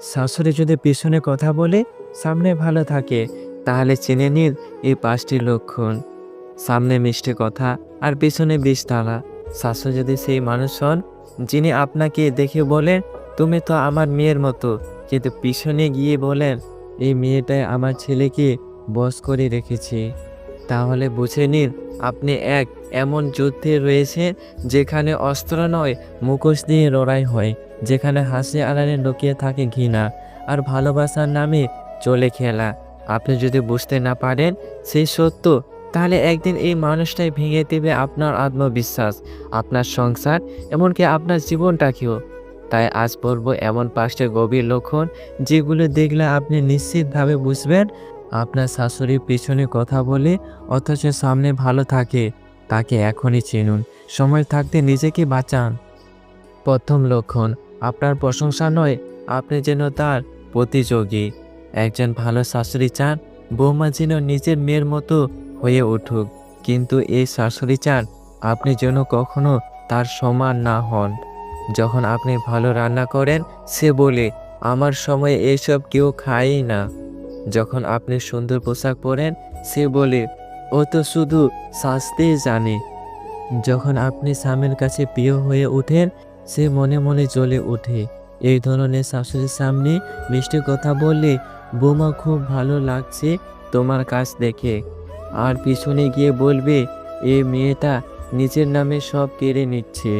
শাশুড়ি যদি পিছনে কথা বলে সামনে ভালো থাকে, তাহলে চিনে নিন এই পাঁচটি লক্ষণ। সামনে মিষ্টি কথা আর পিছনে বিষ তালা। শাশু যদি সেই মানুষ হন, যিনি আপনাকে দেখে বলেন, তুমি তো আমার মেয়ের মতো কিন্তু পিছনে গিয়ে বলেন, এই মেয়েটাই আমার ছেলেকে বস করে রেখেছি তাহলে বুঝে নিন আপনি এক এমন যুদ্ধে রয়েছেন যেখানে অস্ত্র নয়, মুখোশ দিয়ে লড়াই হয়। যেখানে হাসি আড়ালে লুকিয়ে থাকে ঘৃণা আর ভালোবাসার নামে চলে খেলা। আপনি যদি বুঝতে না পারেন সেই সত্য, তাহলে একদিন এই মানুষটাই ভেঙে দেবে আপনার আত্মবিশ্বাস, আপনার সংসার, এমনকি আপনার জীবনটাকেও। তাই আজ পড়ব এমন পাঁচটা গভীর লক্ষণ যেগুলো দেখলে আপনি নিশ্চিতভাবে বুঝবেন আপনার শাশুড়ির পিছনে কথা বলে অথচ সামনে ভালো থাকে, তাকে এখনই চিনুন, সময় থাকতে নিজেকে বাঁচান। প্রথম লক্ষণ আপনার প্রশংসা নয়, আপনি যেন তার প্রতিযোগী। একজন ভালো শাশুড়ি চান, বৌমা যেন নিজের মেয়ের মতো হয়ে উঠুক। কিন্তু এই শাশুড়ি চান, আপনি যেন কখনো তার সমান না হন। যখন আপনি ভালো রান্না করেন, সে বলে, আমার সময় এইসব কেউ খায়ই না। যখন আপনি সুন্দর পোশাক পরেন, সে বলে, ও তো শুধু সাজতেই জানে। যখন আপনি স্বামীর কাছে প্রিয় হয়ে ওঠেন সে মনে মনে জ্বলে ওঠে। এই ধরনের শাশুড়ির সামনে মিষ্টি কথা বললে বৌমা খুব ভালো লাগছে তোমার কাজ দেখে। আর পিছনে গিয়ে বলবে, এ মেয়েটা নিজের নামে সব কেড়ে নিচ্ছে।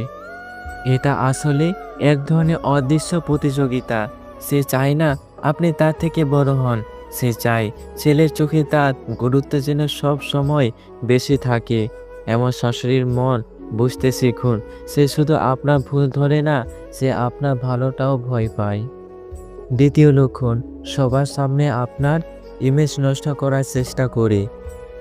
এটা আসলে এক ধরনের অদৃশ্য প্রতিযোগিতা। সে চায় না আপনি তার থেকে বড় হন। সে চায় ছেলের চোখে তার গুরুত্ব যেন সব সময় বেশি থাকে। এমন শাশুড়ির মন বুঝতে শিখুন সে শুধু আপনার ভুল ধরে না, সে আপনার ভালোটাও ভয় পায়। দ্বিতীয় লক্ষণ সবার সামনে আপনার ইমেজ নষ্ট করার চেষ্টা করে।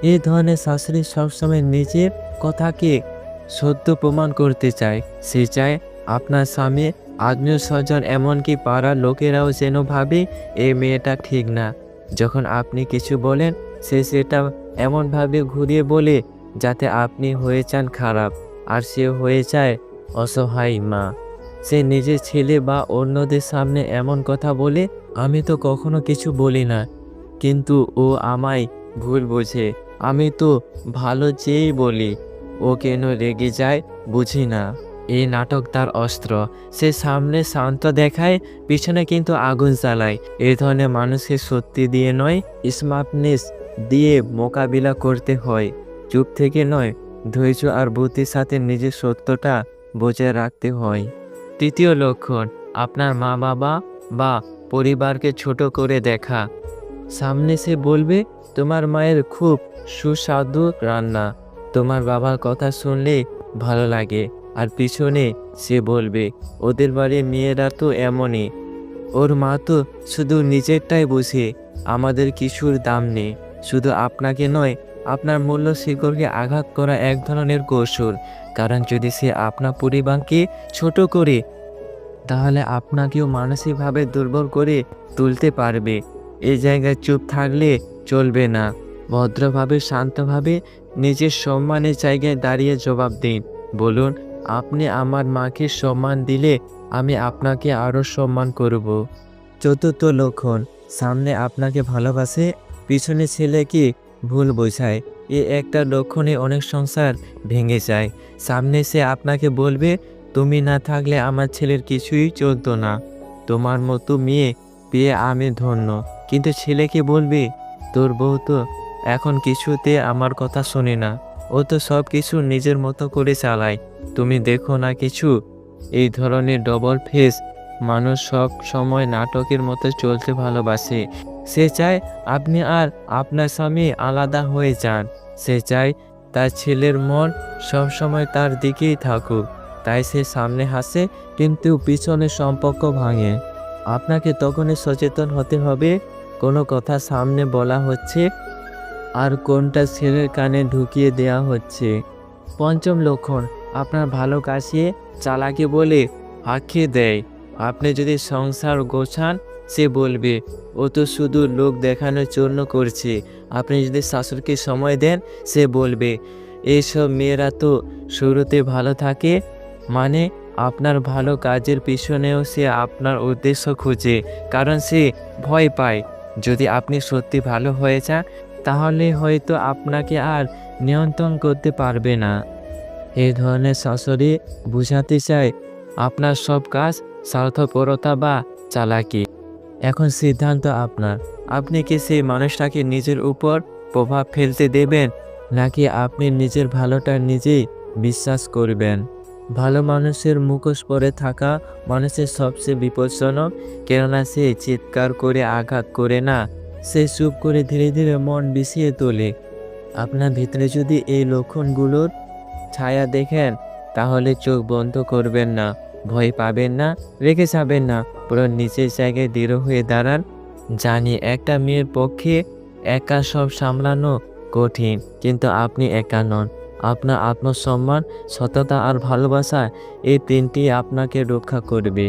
এই ধরনের শাশুড়ি সবসময় নিজের কথাকে সত্য প্রমাণ করতে চায়। সে চায় আপনার স্বামী, আত্মীয় স্বজন এমনকি পাড়ার লোকেরাও যেন ভাবে এই মেয়েটা ঠিক না। যখন আপনি কিছু বলেন, সে সেটা এমনভাবে ঘুরিয়ে বলে যাতে আপনি হয়ে চান খারাপ। আর সে হয়ে যায় অসহায় মা। সে নিজের ছেলে বা অন্যদের সামনে এমন কথা বলে, আমি তো কখনো কিছু বলি না, কিন্তু ও আমায় ভুল বোঝে। আমি তো ভালো চেয়েই বলি, ও কেন রেগে যায় বুঝি না। এই নাটক তার অস্ত্র। সে সামনে শান্ত দেখায়, পিছনে কিন্তু আগুন জ্বালায়। এই ধরনের মানুষকে সত্যি দিয়ে নয়, স্মার্টনেস দিয়ে মোকাবিলা করতে হয়। চুপ থেকে নয় ধৈর্য আর বুদ্ধির সাথে নিজের সত্যটা বজায় রাখতে হয়। তৃতীয় লক্ষণ, আপনার মা বাবা বা পরিবারকে ছোট করে দেখা। সামনে সে বলবে, তোমার মায়ের খুব সুস্বাদু রান্না। তোমার বাবার কথা শুনলে ভালো লাগে। আর পিছনে সে বলবে, ওদের বাড়ির মেয়েরা তো এমনই। ওর মা তো শুধু নিজেরটাই বুঝে, আমাদের কিছুর দাম নেই। শুধু আপনাকে নয় আপনার মূল্য শিকড়কে আঘাত করা এক ধরনের কৌশল। কারণ যদি সে আপনার পরিবারকে ছোট করে, তাহলে আপনাকেও মানসিকভাবে দুর্বল করে তুলতে পারবে। এই জায়গায় চুপ থাকলে চলবে না। ভদ্রভাবে, শান্তভাবে নিজের সম্মানের জায়গায় দাঁড়িয়ে জবাব দিন। বলুন, আপনি আমার মাকে সম্মান দিলে আমি আপনাকে আরও সম্মান করব। চতুর্থ লক্ষণ, সামনে আপনাকে ভালোবাসে, পিছনে ছেলেকে ভুল বোঝায়। এ একটা লক্ষণে অনেক সংসার ভেঙে যায়। সামনে সে আপনাকে বলবে, তুমি না থাকলে আমার ছেলের কিছুই চলতো না। তোমার মতো মেয়ে পেয়ে আমি ধন্য। কিন্তু ছেলেকে বলবে, তোর বউ তো এখন কিছুতে আমার কথা শোনে না। ও তো সব কিছু নিজের মতো করে চালায়। তুমি দেখো না কিছু? এই ধরনের ডবল ফেস মানুষ সব সময় নাটকের মতো চলতে ভালোবাসে। সে চায় আপনি আর আপনার স্বামী আলাদা হয়ে যান। সে চায় তার ছেলের মন সব সময় তার দিকেই থাকুক। তাই সে সামনে হাসে, কিন্তু পিছনে সম্পর্ক ভাঙে। আপনাকে তখনই সচেতন হতে হবে, কোনো কথা সামনে বলা হচ্ছে আর কোনটা ছেলের কানে ঢুকিয়ে দেয়া হচ্ছে। পঞ্চম লক্ষণ, আপনার ভালো কাশিয়ে চালাকি বলে ফাঁকি দেয়। আপনি যদি সংসার গোছান সে বলবে, ও তো শুধু লোক দেখানোর জন্য করছে। আপনি যদি শাশুড়কে সময় দেন, সে বলবে এইসব মেয়েরা তো শুরুতে ভালো থাকে মানে আপনার ভালো কাজের পিছনেও সে আপনার উদ্দেশ্য খুঁজে, কারণ সে ভয় পায়। যদি আপনি সত্যি ভালো হয়ে যান, তাহলে হয়তো আপনাকে আর নিয়ন্ত্রণ করতে পারবে না। এই ধরনের শাশুড়ি বুঝাতে চায়, আপনার সব কাজ স্বার্থপরতা বা চালাকি। এখন সিদ্ধান্ত আপনার। আপনি কি সেই মানুষটাকে নিজের উপর প্রভাব ফেলতে দেবেন, নাকি আপনি নিজের ভালোটা নিজেই বিশ্বাস করবেন? ভালো মানুষের মুখোশ পরে থাকা মানুষের সবচেয়ে বিপজ্জনক, কেননা সে চিৎকার করে আঘাত করে না, সে চুপ করে ধীরে ধীরে মন বিষিয়ে তোলে। আপনার ভিতরে যদি এই লক্ষণগুলোর ছায়া দেখেন, তাহলে চোখ বন্ধ করবেন না, ভয় পাবেন না রেখে যাবেন না। পুরো নিচের জায়গায় দৃঢ় হয়ে দাঁড়ান। জানি একটা মেয়ের পক্ষে একা সব সামলানো কঠিন, কিন্তু আপনি একা নন। আপনার আত্মসম্মান, সততা আর ভালোবাসা এই তিনটি আপনাকে রক্ষা করবে।